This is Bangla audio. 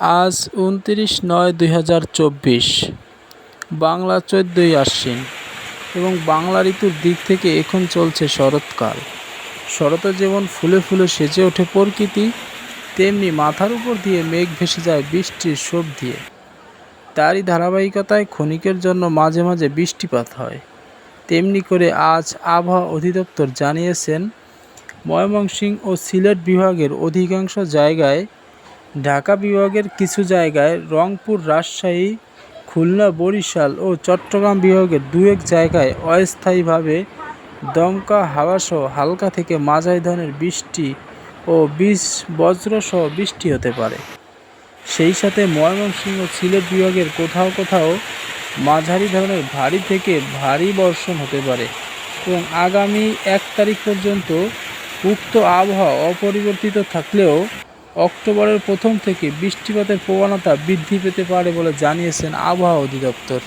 আজ উনত্রিশ নয় দুই হাজার চব্বিশ। বাংলা চোদ্দোই আশ্বিন এবং বাংলা ঋতুর দিক থেকে এখন চলছে শরৎকাল। শরতে যেমন ফুলে ফুলে সেজে ওঠে প্রকৃতি, তেমনি মাথার উপর দিয়ে মেঘ ভেসে যায় বৃষ্টির শোভ দিয়ে। তারই ধারাবাহিকতায় ক্ষণিকের জন্য মাঝে মাঝে বৃষ্টিপাত হয়। তেমনি করে আজ আবহাওয়া অধিদপ্তর জানিয়েছেন, ময়মনসিংহ ও সিলেট বিভাগের অধিকাংশ জায়গায় ঢাকা বিভাগের কিছু জায়গায় রংপুর, রাজশাহী, খুলনা, বরিশাল ও চট্টগ্রাম বিভাগের দু এক জায়গায় অস্থায়ীভাবে দমকা হাওয়াসহ হালকা থেকে মাঝারি ধরনের বৃষ্টি ও বীজ বজ্রসহ বৃষ্টি হতে পারে। সেই সাথে ময়মনসিংহ সিলেট বিভাগের কোথাও কোথাও মাঝারি ধরনের ভারী থেকে ভারী বর্ষণ হতে পারে এবং আগামী এক তারিখ পর্যন্ত উক্ত আবহাওয়া অপরিবর্তিত থাকলেও অক্টোবরের প্রথম থেকে বৃষ্টিপাতের প্রবণতা বৃদ্ধি পেতে পারে বলে জানিয়েছেন আবহাওয়া অধিদপ্তর।